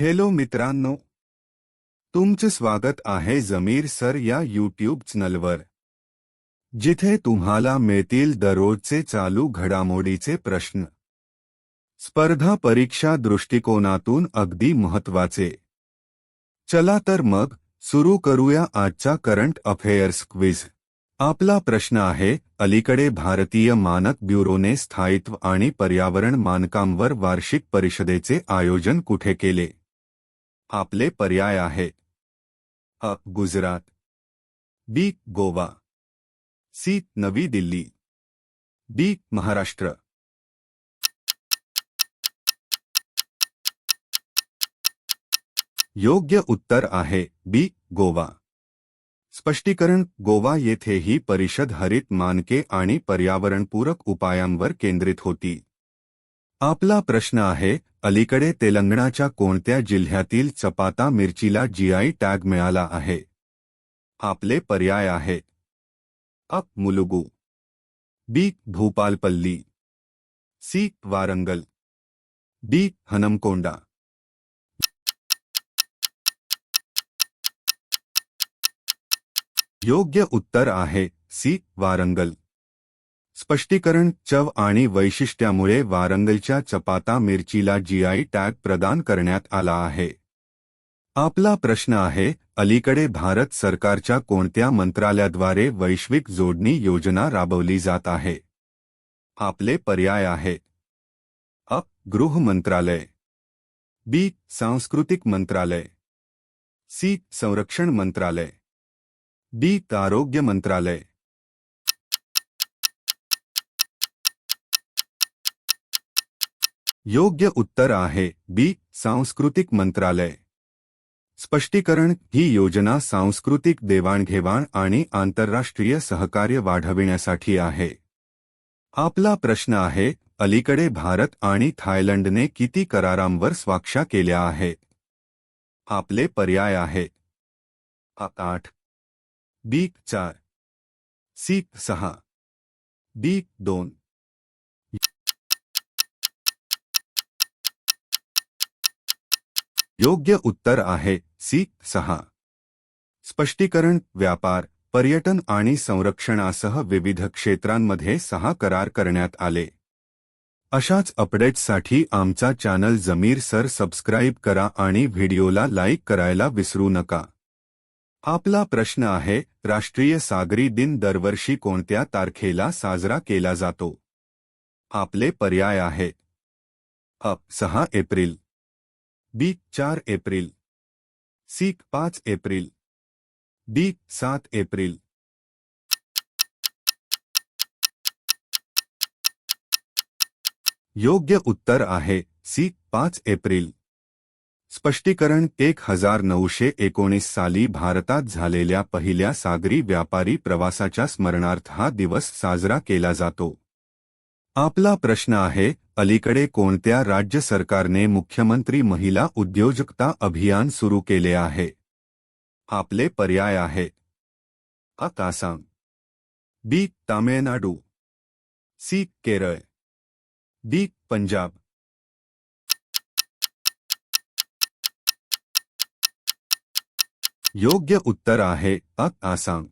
Hello मित्रांनो. तुमचं स्वागत आहे जमीर सर या यूट्यूब चॅनलवर जिथे तुम्हाला मिळतील दररोजचे चालू घडामोडीचे प्रश्न. स्पर्धा परीक्षा दृष्टिकोनातून अगदी महत्त्वाचे चला तर मग सुरू करूया आजचा करंट अफेअर्स क्विज आपला प्रश्न आहे अलीकडे भारतीय मानक ब्युरोने स्थायित्व आणि पर्यावरण मानकांवर वार्षिक परिषदेचे आयोजन कुठे केले? आपले पर्याय आहे. अ, गुजरात. बी, गोवा. सी, नवी दिल्ली. डी, महाराष्ट्र. योग्य उत्तर आहे, बी, गोवा. स्पष्टीकरण, गोवा येथे ही परिषद हरित मानके आणि पर्यावरणपूरक उपायांवर केंद्रित होती. आपला प्रश्न आहे अलीकडे तेलंगणाच्या कोणत्या जिल्ह्यातील चपाता मिरचीला जीआय टॅग मिळाला आहे? आपले पर्याय आहे. अ. Mulugu. B. Bhupalpalli. C. Warangal. D. Hanamkonda. योग्य उत्तर आहे सी. वारंगल. स्पष्टीकरण, चव आणि वैशिष्ट्यामुळे वारंगलच्या चपाता मिरचीला जीआय टॅग प्रदान करण्यात आला आहे. आपला प्रश्न आहे, अलीकडे भारत सरकारच्या कोणत्या मंत्रालयाद्वारे वैश्विक जोडणी योजना राबवली जात आहे? आपले पर्याय आहे. अ. गृह मंत्रालय. बी. सांस्कृतिक मंत्रालय. सी. संरक्षण मंत्रालय. डी आरोग्य मंत्रालय. योग्य उत्तर आहे. बी. सांस्कृतिक मंत्रालय. स्पष्टीकरण, ही योजना सांस्कृतिक देवाणघेवाण आणि आंतरराष्ट्रीय सहकार्य वाढविण्यासाठी आहे. आपला प्रश्न आहे, अलीकडे भारत आणि थायलंडने किती करारांवर स्वाक्षा केल्या आहेत आपले पर्याय आहे. आठ. बी चार. सी सहा. बी दोन. योग्य उत्तर आहे सी सहा. स्पष्टीकरण व्यापार पर्यटन आणि संरक्षणासह विविध क्षेत्रांमध्ये सहा करार करण्यात आले. अशाच अपडेट्ससाठी आमचा चॅनल जमीर सर सबस्क्राईब करा आणि व्हिडिओला लाईक करायला विसरू नका. आपला प्रश्न आहे राष्ट्रीय सागरी दिन दरवर्षी कोणत्या तारखेला साजरा केला जातो? आपले पर्याय आहे. अप सहा एप्रिल. बी चार एप्रिल. सी पाच एप्रिल. डी सात एप्रिल. योग्य उत्तर आहे सी पाच एप्रिल. स्पष्टीकरण एक हजार नऊशे एकोणीस साली भारतात झालेल्या पहिल्या सागरी व्यापारी प्रवासाच्या स्मरणार्थ हा दिवस साजरा केला जातो. आपला प्रश्न आहे अलीकडे कोणत्या राज्य सरकारने मुख्यमंत्री महिला उद्योजकता अभियान सुरू केले आहे? आपले पर्याय आहे. Assam. B Tamil Nadu. C Kerala. D Punjab. योग्य उत्तर आहे अ आसाम.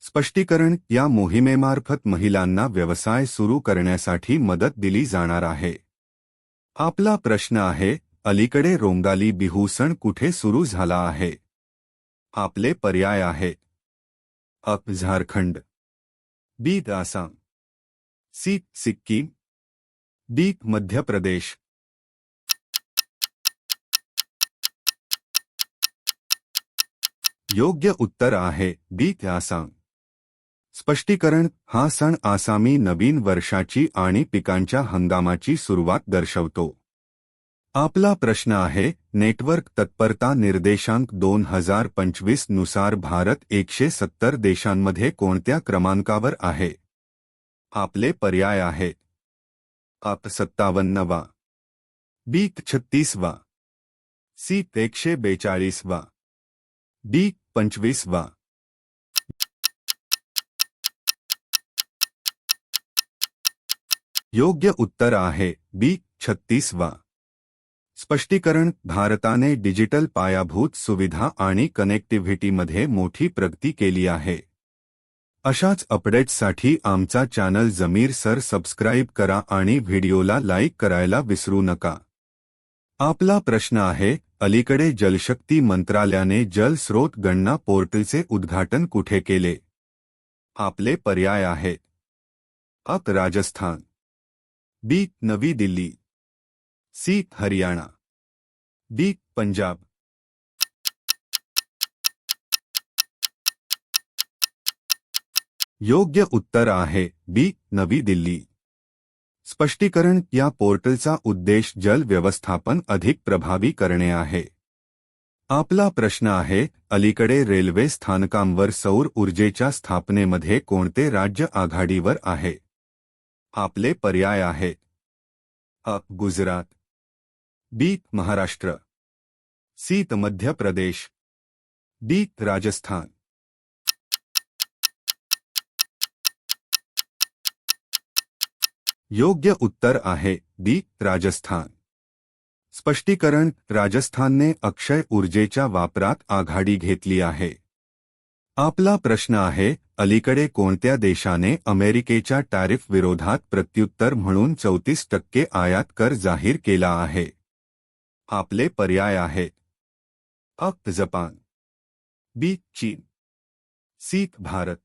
स्पष्टीकरण या मोहिमेमार्फत महिलांना व्यवसाय सुरू करण्यासाठी मदत दिली जाणार आहे. आपला प्रश्न आहे, अलीकडे रोंगाली बिहू सण कुठे सुरू झाला आहे? आपले पर्याय आहे. अ Jharkhand. B Assam C Sikkim. D Madhya Pradesh. योग्य उत्तर आहे, बी आसाम स्पष्टीकरण, हा सण आसामी नवीन वर्षाची आणि पिकांच्या हंगामाची सुरुवात दर्शवतो. आपला प्रश्न आहे, नेटवर्क तत्परता निर्देशांक दोन हज़ार पंचवीस नुसार भारत एकशे सत्तर देशांमध्ये कोणत्या क्रमांकावर आहे? आपले पर्याय आहे. आप सत्तावन्नवा. बी छत्तीसवा. सी एकशे बेचाळीसवा. डी पंचवीसवा. योग्य उत्तर आहे बी छत्तीसवा स्पष्टीकरण भारताने डिजिटल पायाभूत सुविधा आणि कनेक्टिव्हिटीमध्ये मोठी प्रगती केली आहे। अशाच अपडेट्ससाठी आमचा चॅनल जमीर सर सबस्क्राईब करा आणि व्हिडिओला लाईक करायला विसरू नका। आपला प्रश्न आहे, अलीकडे जलशक्ती मंत्रालयाने जल स्रोत गणना पोर्टलचे उद्घाटन कुठे केले? आपले पर्याय आहेत अक राजस्थान। बी नवी दिल्ली सी हरियाणा डी पंजाब योग्य उत्तर आहे बी नवी दिल्ली स्पष्टीकरण, या पोर्टलचा उद्देश जल व्यवस्थापन अधिक प्रभावी करणे आहे. आपला प्रश्न आहे, अलीकडे रेल्वे स्थानकांवर सौर ऊर्जेच्या स्थापनेमध्ये कोणते राज्य आघाडीवर आहे? आपले पर्याय आहेत अ, गुजरात. बी, महाराष्ट्र. सीत मध्य प्रदेश. डी, राजस्थान. योग्य उत्तर आहे डी राजस्थान. स्पष्टीकरण, राजस्थानने अक्षय ऊर्जेच्या वापरात आघाडी घेतली आहे. आपला प्रश्न आहे अलीकडे कोणत्या देशाने अमेरिकेच्या टॅरिफ विरोधात प्रत्युत्तर म्हणून चौतीस टक्के आयात कर जाहीर केला आहे? आपले पर्याय आहेत अ, जपान. बी, चीन. सी, भारत.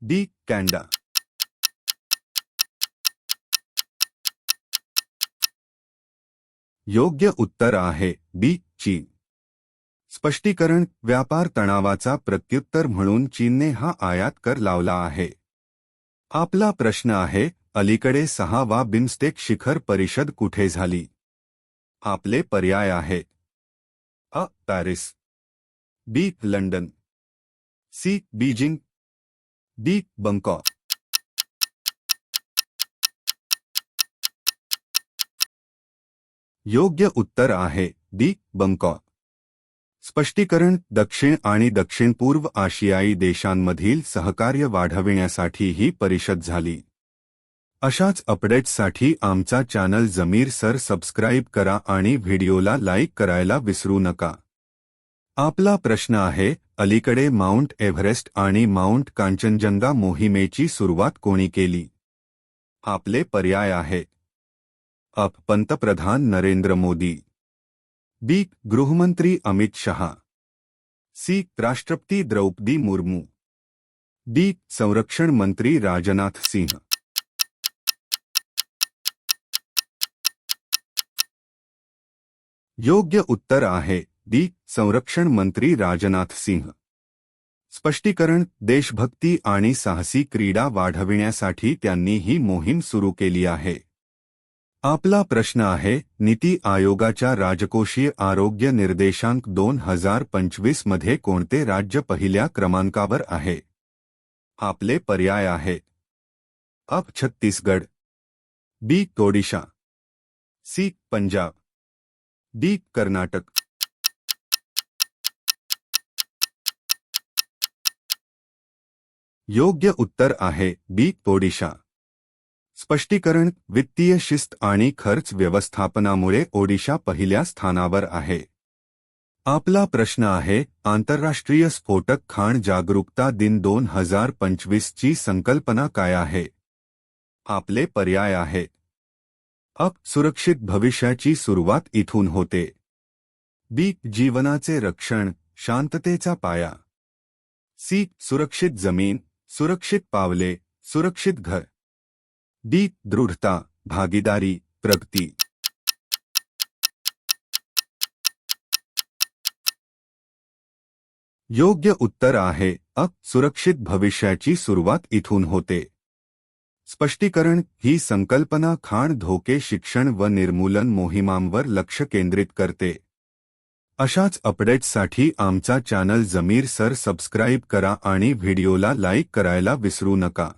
D, Canada. योग्य उत्तर आहे बी, चीन. स्पष्टीकरण व्यापार तणावाचा प्रत्युत्तर म्हणून चीनने हा आयात कर लावला आहे. आपला प्रश्न आहे अलीकडे सहावा बिमस्टेक शिखर परिषद कुठे झाली? आपले पर्याय आहे. अ Paris. B London. C Beijing. D Bangkok. योग्य उत्तर आहे डी बंकॉक. स्पष्टीकरण दक्षिण आणि दक्षिण पूर्व आशियाई देशांमधील सहकार्य वाढविण्यासाठी ही परिषद झाली. अशाच अपडेट्ससाठी आमचा चॅनल जमीर सर सबस्क्राईब करा आणि व्हिडिओला लाईक करायला विसरू नका. आपला प्रश्न आहे अलीकडे माउंट एव्हरेस्ट आणि माउंट कांचनजंगा मोहिमेची सुरुवात कोणी केली? आपले पर्याय आहे. अप पंतप्रधान नरेंद्र मोदी. बी. गृहमंत्री अमित शहा. सी. राष्ट्रपती द्रौपदी मुर्मू. डी. संरक्षण मंत्री राजनाथ सिंह. योग्य उत्तर आहे. डी. संरक्षण मंत्री राजनाथ सिंह. स्पष्टीकरण, देशभक्ती आणि साहसी क्रीडा ही मोहीम सुरू केली आहे. आपला प्रश्न आहे नीती आयोगाच्या राजकोषीय आरोग्य निर्देशांक दोन हजार पंचवीसमध्ये कोणते राज्य पहिल्या क्रमांकावर आहे? आपले पर्याय आहे. Up Chhattisgarh. B. Odisha. C. Punjab. D. Karnataka. योग्य उत्तर आहे बी. ओडिशा. स्पष्टीकरण वित्तीय शिस्त आणि खर्च व्यवस्थापनामुळे ओडिशा पहिल्या स्थानावर आहे. आपला प्रश्न आहे आंतरराष्ट्रीय स्फोटक खाण जागरूकता दिन दोन हजार पंचवीसची संकल्पना काय आहे? आपले पर्याय आहे. अप सुरक्षित भविष्याची सुरुवात इथून होते. बी जीवनाचे रक्षण शांततेचा पाया. सी सुरक्षित जमीन सुरक्षित पावले सुरक्षित घर. डी दृढता भागीदारी प्रगति योग्य उत्तर आहे अ सुरक्षित भविष्याची सुरुवात इथून होते स्पष्टीकरण ही संकल्पना खाण धोके शिक्षण व निर्मूलन मोहिमांवर लक्ष केंद्रित करते अशाच अपडेट्ससाठी आमचा चॅनल जमीर सर सबस्क्राईब करा आणि व्हिडिओला लाईक करायला विसरू नका